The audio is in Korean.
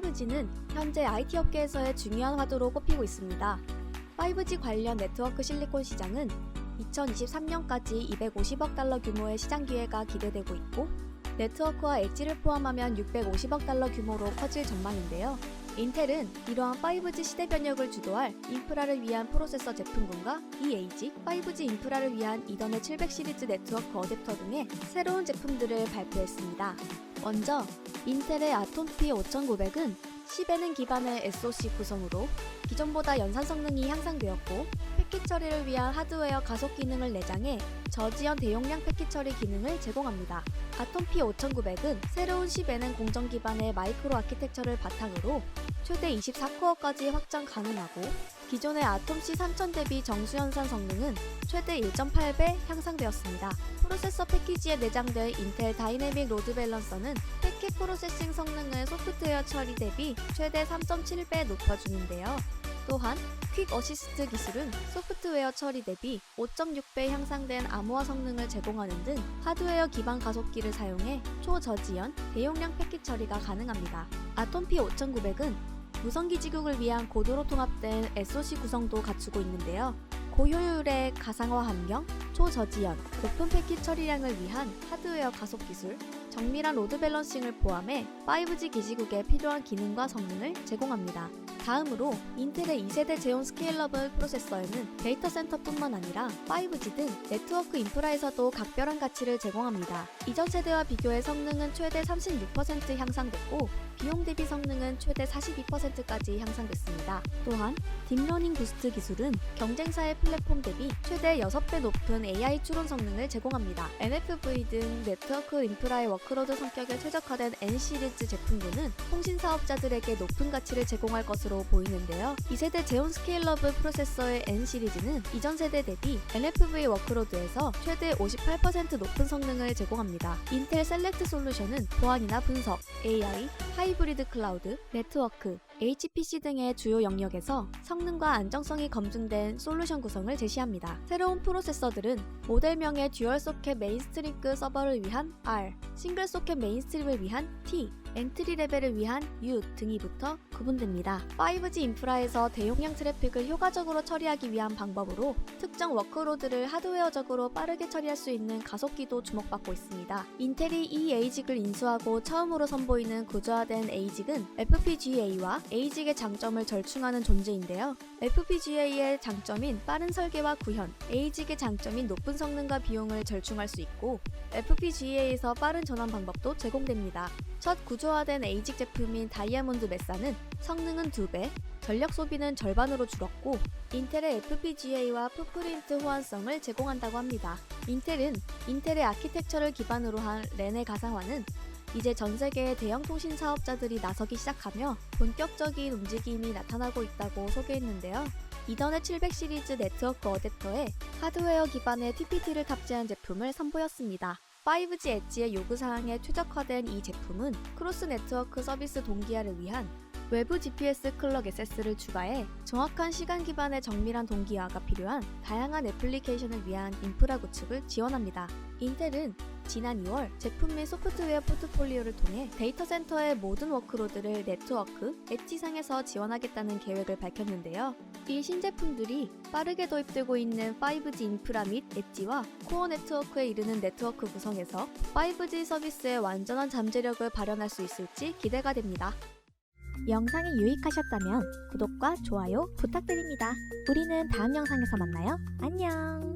5G는 현재 IT 업계에서의 중요한 화두로 꼽히고 있습니다. 5G 관련 네트워크 실리콘 시장은 2023년까지 250억 달러 규모의 시장 기회가 기대되고 있고 네트워크와 엣지를 포함하면 650억 달러 규모로 커질 전망인데요. 인텔은 이러한 5G 시대 변혁을 주도할 인프라를 위한 프로세서 제품군과 EAG, 5G 인프라를 위한 이더넷 700 시리즈 네트워크 어댑터 등의 새로운 제품들을 발표했습니다. 먼저 인텔의 아톰 P5900은 10에는 기반의 SoC 구성으로 기존보다 연산 성능이 향상되었고 패킷 처리를 위한 하드웨어 가속 기능을 내장해 저지연 대용량 패킷 처리 기능을 제공합니다. 아톰 P5900은 새로운 10에는 공정 기반의 마이크로 아키텍처를 바탕으로 최대 24코어까지 확장 가능하고 기존의 아톰 C3000 대비 정수 연산 성능은 최대 1.8배 향상되었습니다. 프로세서 패키지에 내장된 인텔 다이내믹 로드 밸런서는 패킷 프로세싱 성능을 소프트웨어 처리 대비 최대 3.7배 높여주는데요. 또한 퀵 어시스트 기술은 소프트웨어 처리 대비 5.6배 향상된 암호화 성능을 제공하는 등 하드웨어 기반 가속기를 사용해 초저지연, 대용량 패킷 처리가 가능합니다. 아톰 P5900은 무선 기 지국을 위한 고도로 통합된 SoC 구성도 갖추고 있는데요. 고효율의 가상화 환경, 초저지연, 높은 패킷 처리량을 위한 하드웨어 가속 기술, 정밀한 로드 밸런싱을 포함해 5G 기지국에 필요한 기능과 성능을 제공합니다. 다음으로 인텔의 2세대 제온 스케일러블 프로세서에는 데이터 센터뿐만 아니라 5G 등 네트워크 인프라에서도 각별한 가치를 제공합니다. 이전 세대와 비교해 성능은 최대 36% 향상됐고 비용 대비 성능은 최대 42%까지 향상됐습니다. 또한 딥러닝 부스트 기술은 경쟁사의 플랫폼 대비 최대 6배 높은 AI 추론 성능을 제공합니다. NFV 등 네트워크 인프라의 워크로드 성격에 최적화된 N 시리즈 제품군은 통신 사업자들에게 높은 가치를 제공할 것으로 보이는데요. 2세대 제온 스케일러블 프로세서의 N 시리즈는 이전 세대 대비 NFV 워크로드에서 최대 58% 높은 성능을 제공합니다. 인텔 셀렉트 솔루션은 보안이나 분석, AI, 하이브리드 클라우드, 네트워크, HPC 등의 주요 영역에서 성능과 안정성이 검증된 솔루션 구성을 제시합니다. 새로운 프로세서들은 모델명의 듀얼 소켓 메인스트링크 서버를 위한 R, 싱글 소켓 메인스트림을 위한 T, 엔트리 레벨을 위한 U 등이 붙어 구분됩니다. 5G 인프라에서 대용량 트래픽을 효과적으로 처리하기 위한 방법으로 특정 워크로드를 하드웨어적으로 빠르게 처리할 수 있는 가속기도 주목받고 있습니다. 인텔이 이 에이직을 인수하고 처음으로 선보이는 구조화된 에이직은 FPGA와 에이직의 장점을 절충하는 존재인데요. FPGA의 장점인 빠른 설계와 구현, 에이직의 장점인 높은 성능과 비용을 절충할 수 있고 FPGA에서 빠른 전환 방법도 제공됩니다. 첫 구 조화된 에이직 제품인 다이아몬드 메사는 성능은 2배, 전력 소비는 절반으로 줄었고 인텔의 FPGA와 풋프린트 호환성을 제공한다고 합니다. 인텔은 인텔의 아키텍처를 기반으로 한 렌의 가상화는 이제 전 세계의 대형 통신 사업자들이 나서기 시작하며 본격적인 움직임이 나타나고 있다고 소개했는데요. 이더넷 700 시리즈 네트워크 어댑터에 하드웨어 기반의 TPT를 탑재한 제품을 선보였습니다. 5G 엣지의 요구사항에 최적화된 이 제품은 크로스 네트워크 서비스 동기화를 위한 외부 GPS 클럭 SS를 추가해 정확한 시간 기반의 정밀한 동기화가 필요한 다양한 애플리케이션을 위한 인프라 구축을 지원합니다. 인텔은 지난 2월 제품 및 소프트웨어 포트폴리오를 통해 데이터 센터의 모든 워크로드를 네트워크, 엣지상에서 지원하겠다는 계획을 밝혔는데요. 이 신제품들이 빠르게 도입되고 있는 5G 인프라 및 엣지와 코어 네트워크에 이르는 네트워크 구성에서 5G 서비스의 완전한 잠재력을 발현할 수 있을지 기대가 됩니다. 영상이 유익하셨다면 구독과 좋아요 부탁드립니다. 우리는 다음 영상에서 만나요. 안녕!